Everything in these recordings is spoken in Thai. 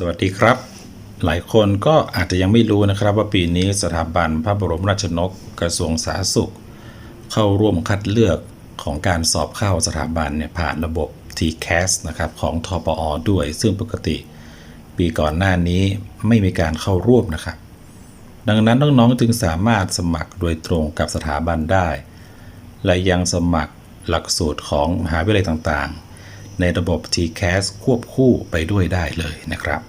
สวัสดีครับ หลายคนก็อาจจะยังไม่รู้นะครับว่าปีนี้สถาบันพระบรมราชนกกระทรวงสาธารณสุข เข้าร่วมคัดเลือกของการสอบเข้าสถาบันเนี่ยผ่านระบบ TCAS นะครับของทปอด้วย ซึ่งปกติ ปีก่อนหน้านี้ไม่มีการเข้าร่วมนะครับ ดังนั้นน้องๆจึงสามารถสมัครโดยตรงกับสถาบันได้ และยังสมัครหลักสูตรของมหาวิทยาลัยต่างๆ ในระบบ TCAS ควบคู่ไปด้วยได้เลยนะครับ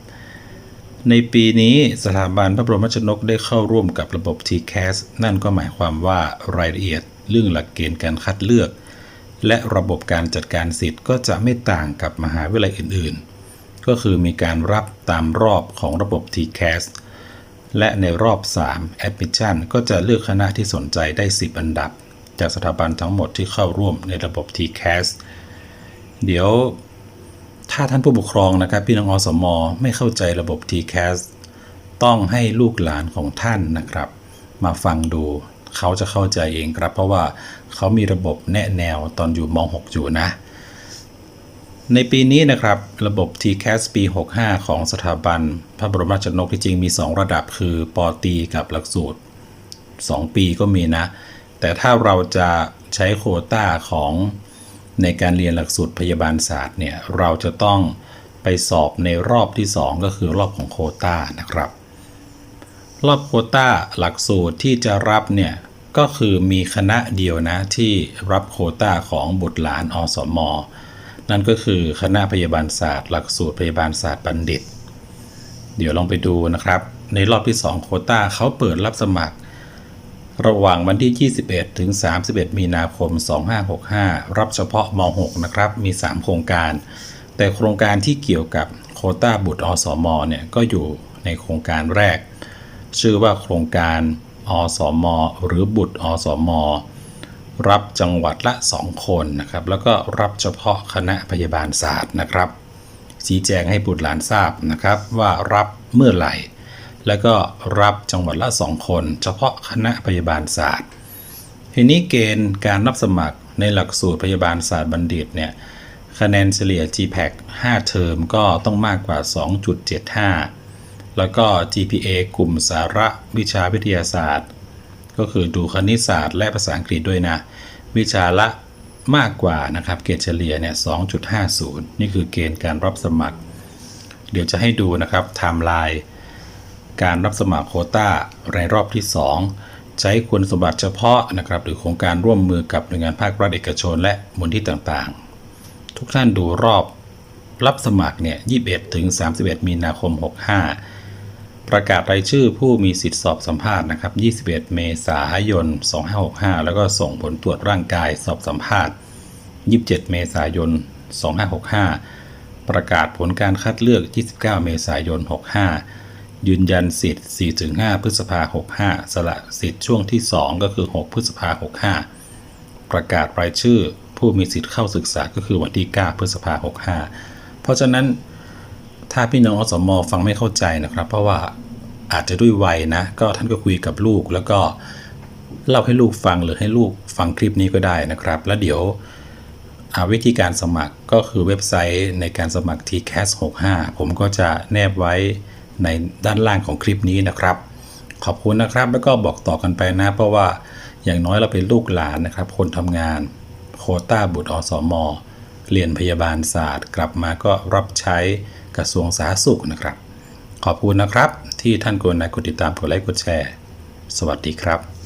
ในปีนี้สถาบันพระบรมราชชนกได้เข้าร่วมกับระบบ TCAS นั่นก็หมายความว่ารายละเอียดเรื่องหลักเกณฑ์การคัดเลือก และระบบการจัดการสิทธิ์ก็จะไม่ต่างกับมหาวิทยาลัยอื่น ๆ ก็คือมีการรับตามรอบของระบบ TCAS และในรอบ 3 Admission ก็จะเลือกคณะที่สนใจได้ 10 อันดับ จากสถาบันทั้งหมดที่เข้าร่วมในระบบ TCAS เดี๋ยวถ้าท่านผู้ปกครองนะครับ พี่น้องอสมไม่เข้าใจระบบ TCAS ต้องให้ลูกหลานของท่านนะครับ มาฟังดูเขาจะเข้าใจเองครับ เพราะว่าเขามีระบบแนะแนวตอนอยู่ม .6 อยู่นะ ในปีนี้นะครับ ระบบ TCAS ปี 65 ของสถาบัน พระบรมราชชนกที่จริงมี 2 ระดับคือปอตีกับหลักสูตร 2 ปีก็มีนะ แต่ถ้าเราจะใช้โคต้าของ ในการเรียนหลักสูตรพยาบาลศาสตร์เนี่ยเราจะต้องไปสอบในรอบที่ 2 ก็คือรอบของโคต้านะครับ รอบโคต้าหลักสูตรที่จะรับเนี่ยก็คือมีคณะเดียวนะที่รับโคต้าของบุตรหลานอสมนั่นก็คือคณะพยาบาลศาสตร์ หลักสูตรพยาบาลศาสตร์บัณฑิต เดี๋ยวลองไปดูนะครับ ในรอบที่ 2 โคต้าเขาเปิดรับสมัคร ระหว่างวันที่ 21 ถึง 31 มีนาคม 2565 รับเฉพาะม .6 นะครับ มี 3 โครงการ แต่โครงการที่เกี่ยวกับโควต้าบุตรอสมเนี่ยก็อยู่ในโครงการแรก ชื่อว่าโครงการอสมหรือบุตรอสมรับจังหวัดละ 2 คนนะครับ แล้วก็รับเฉพาะคณะพยาบาลศาสตร์นะครับ ชี้แจงให้บุตรหลานทราบนะครับว่ารับเมื่อไหร่ แล้วก็รับจังหวัดละ2คน เฉพาะคณะพยาบาลศาสตร์ทีนี้เกณฑ์การรับสมัครในหลักสูตรพยาบาลศาสตร์บัณฑิตเนี่ยคะแนนเฉลี่ย GPAC 5 เทอมก็ต้องมากกว่า 2.75 แล้วก็ GPA กลุ่มสาระวิชาวิทยาศาสตร์ ก็คือดูคณิตศาสตร์และภาษาอังกฤษด้วยนะ วิชาละมากกว่านะครับเกรดเฉลี่ยเนี่ย 2.50 นี่คือเกณฑ์การรับสมัคร เดี๋ยวจะให้ดูนะครับไทม์ไลน์ การรับสมัครโคต้าในรอบที่ 2 ใช้คุณสมบัติเฉพาะนะครับหรือโครงการร่วมมือกับหน่วยงานภาครัฐเอกชน และมูลที่ต่างๆ ทุกท่านดูรอบรับสมัครเนี่ย21ถึง31 มีนาคม 65 ประกาศรายชื่อผู้มีสิทธิสอบสัมภาษณ์นะครับ 21 เมษายน 2565 แล้วก็ส่งผลตรวจร่างกายสอบสัมภาษณ์ 27 เมษายน 2565 ประกาศผลการคัดเลือก 29 เมษายน 65 ยืนยันสิทธิ์ 4-5 พฤษภา 65 สละสิทธิ์ช่วงที่ 2 ก็คือ 6 พฤษภา 65 ประกาศรายชื่อ ผู้มีสิทธิ์เข้าศึกษาก็คือวันที่ 9 พฤษภา 65 เพราะฉะนั้นถ้าพี่น้องอสมฟังไม่เข้าใจนะครับ เพราะว่าอาจจะด้วยวัยนะ ก็ท่านก็คุยกับลูกแล้วก็เล่าให้ลูกฟังหรือให้ลูกฟังคลิปนี้ก็ได้นะครับ แล้วเดี๋ยววิธีการสมัครก็คือเว็บไซต์ในการสมัคร TCAS 65 ผมก็จะแนบไว้ ในด้านล่างของคลิปนี้นะครับ ขอบคุณนะครับ แล้วก็บอกต่อกันไปนะ เพราะว่าอย่างน้อยเราเป็นลูกหลานนะครับ คนทำงาน โคต้าบุตรอสมอเรียนพยาบาลศาสตร์ กลับมาก็รับใช้กระทรวงสาธารณสุขนะครับ ขอบคุณนะครับ ที่ท่านกดไลค์กดติดตามกดไลค์กดแชร์ สวัสดีครับ